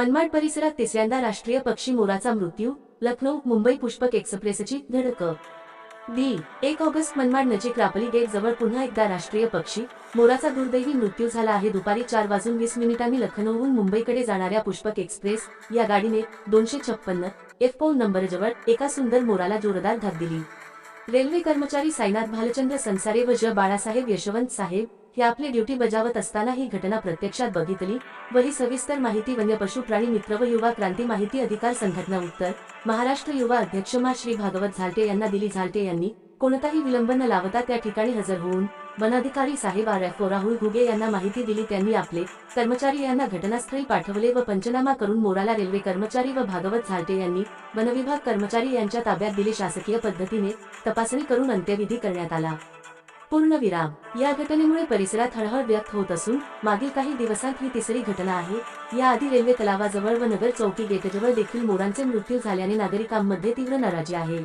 मनमाड परिसरात तिसऱ्यांदा राष्ट्रीय पक्षी मोराचा मृत्यू लखनौ मुंबई पुष्पक एक्सप्रेसची धडक. दी एक ऑगस्ट मनमाड नजीक रापली गेट जवळ पुन्हा एकदा राष्ट्रीय पक्षी मोराचा दुर्दैवी मृत्यू झाला आहे. दुपारी चार वाजून वीस मिनिटांनी लखनौहून मुंबईकडे जाणाऱ्या पुष्पक एक्सप्रेस या गाडीने दोनशे छप्पन्न एफ नंबर नंबरजवळ एका सुंदर मोराला जोरदार धाक दिली. रेल्वे कर्मचारी साईनाथ भालचंद्र संसारे व ज. बाळासाहेब यशवंत साहेब हे आपली ड्युटी बजावत असताना ही घटना प्रत्यक्षात बघितली व ही सविस्तर माहिती वन्य पशु प्राणी मित्र व युवा क्रांती माहिती अधिकार संघटना उत्तर महाराष्ट्र युवा अध्यक्ष मा. श्री. भागवत झालटे यांना दिली. झालटे यांनी कोणताही विलंब न लावता त्या ठिकाणी हजर होऊन वनाधिकारी साहेबा रॅफो राहुल घुगे यांना माहिती दिली त्यांनी आपले कर्मचारी यांना घटनास्थळी पाठवले व पंचनामा करून मोराला रेल्वे कर्मचारी व भागवत झालटे यांनी वनविभाग कर्मचारी यांच्या ताब्यात दिले शासकीय पद्धतीने तपासणी करून अंत्यविधी करण्यात आला. पूर्णविराम या घटनेमुळे परिसरात हळहळ व्यक्त होत असून मागील काही दिवसात ही तिसरी घटना आहे. याआधी रेल्वे तलावाजवळ व नगर चौकी गेटजवळ देखील मोरांचे मृत्यू झाल्याने नागरिकांमध्ये तीव्र नाराजी आहे.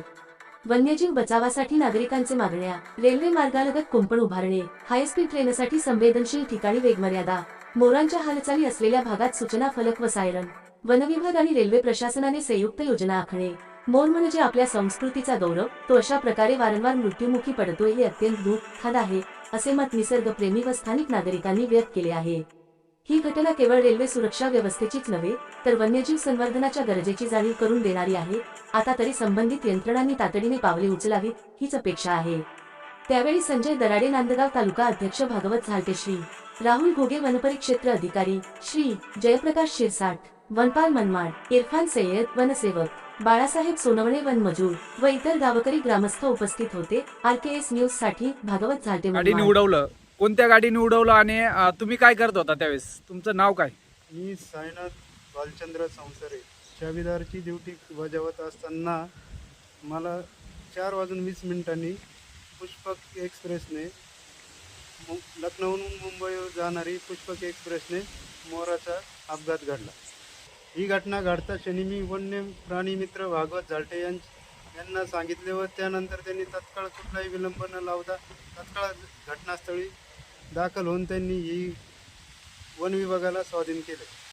वन्यजीव बचावासाठी नागरिकांचे मागण्या. रेल्वे मार्गालगत कुंपण उभारणे. हायस्पीड ट्रेनसाठी संवेदनशील ठिकाणी वेगमर्यादा. मोरांच्या हालचाली असलेल्या भागात सूचना फलक व सायरन. वनविभाग आणि रेल्वे प्रशासनाने संयुक्त योजना आखणे. मोर म्हणजे आपल्या संस्कृतीचा गौरव. तो अशा प्रकारे वारंवार मृत्युमुखी पडतोय हे अत्यंत दुःखद आहे असे मत निसर्गप्रेमी व स्थानिक नागरिकांनी व्यक्त केले आहे. ही घटना केवळ रेल्वे सुरक्षा व्यवस्थेचीच नव्हे तर वन्यजीव संवर्धनाच्या गरजेची जाणीव करून देणारी आहे. आता तरी संबंधित यंत्रणांनी तातडीने पावले उचलावीत हीच अपेक्षा आहे. त्यावेळी संजय दराडे नांदगाव तालुका अध्यक्ष भागवत झालटे श्री. राहुल घोगे वनपरिक्षेत्र अधिकारी श्री. जयप्रकाश शिरसाट वनपाल मनमाड इरफान सय्यद वनसेवक बाळासाहेब सोनवणे वनमजूर व इतर गावकरी ग्रामस्थ उपस्थित होते. आर के एस न्यूजसाठी भागवत झालटे निवडवलं कोणत्या गाडीने उडवलं आणि तुम्ही काय करत होता त्यावेळेस? तुमचं नाव काय? मी साईनाथ बालचंद्र संसारे. चावीदारची ड्युटी बजावत असताना मला चार वाजून वीस मिनिटांनी पुष्पक एक्सप्रेसने मु लखनौहून मुंबईवर जाणारी पुष्पक एक्सप्रेसने मोराचा अपघात घडला. ही घटना घडता क्षणी मी वन्य प्राणी मित्र भागवत झालटे यां यांना सांगितले व त्यानंतर त्यांनी तत्काळ कुठलाही विलंब न लावता तत्काळ घटनास्थळी दाखल होऊन त्यांनी ही वन विभागाला स्वाधीन केले.